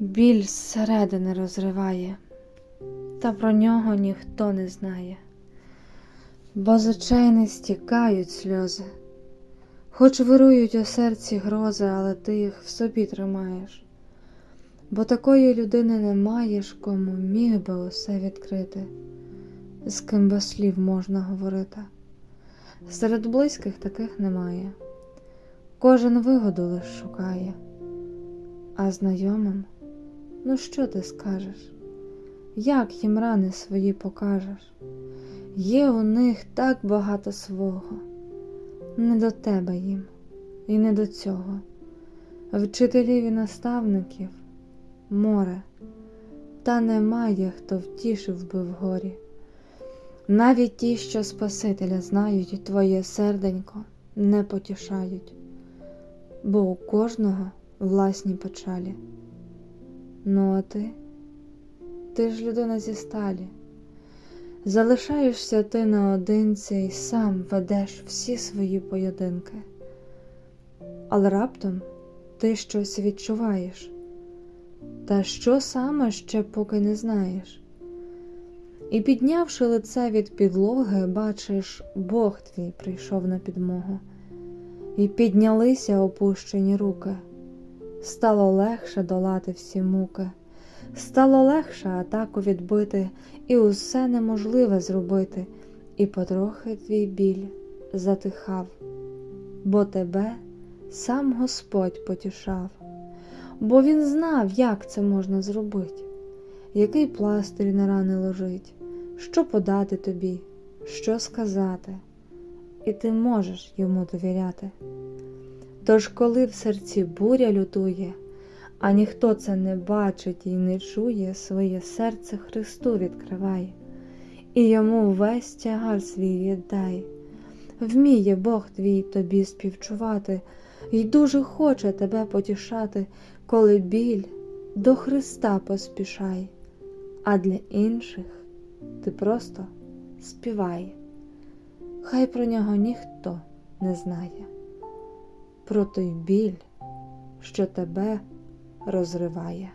Біль зсередини розриває, та про нього ніхто не знає, бо з очей не стікають сльози, хоч вирують у серці грози, але ти їх в собі тримаєш, бо такої людини не маєш, кому міг би усе відкрити, з ким без слів можна говорити. Серед близьких таких немає, кожен вигоду лиш шукає, а знайомим. Ну, що ти скажеш? Як їм рани свої покажеш? Є у них так багато свого, не до тебе їм, і не до цього. Вчителів і наставників море, та немає, хто втішив би в горі. Навіть ті, що Спасителя знають, твоє серденько не потішають, бо у кожного власні печалі. Ну, а ти? Ти ж людина зі сталі. Залишаєшся ти наодинці і сам ведеш всі свої поєдинки. Але раптом ти щось відчуваєш, та що саме ще поки не знаєш. І піднявши лице від підлоги, бачиш, Бог твій прийшов на підмогу, і піднялися опущені руки. Стало легше долати всі муки, стало легше атаку відбити і усе неможливе зробити, і потрохи твій біль затихав, бо тебе сам Господь потішав, бо Він знав, як це можна зробити, який пластир на рани ложить, що подати тобі, що сказати, і ти можеш йому довіряти. Тож, коли в серці буря лютує, а ніхто це не бачить і не чує, своє серце Христу відкривай, і йому весь тягар свій віддай. Вміє Бог твій тобі співчувати, І дуже хоче тебе потішати, коли біль до Христа поспішай, а для інших ти просто співай. Хай про нього ніхто не знає про той біль, що тебе розриває.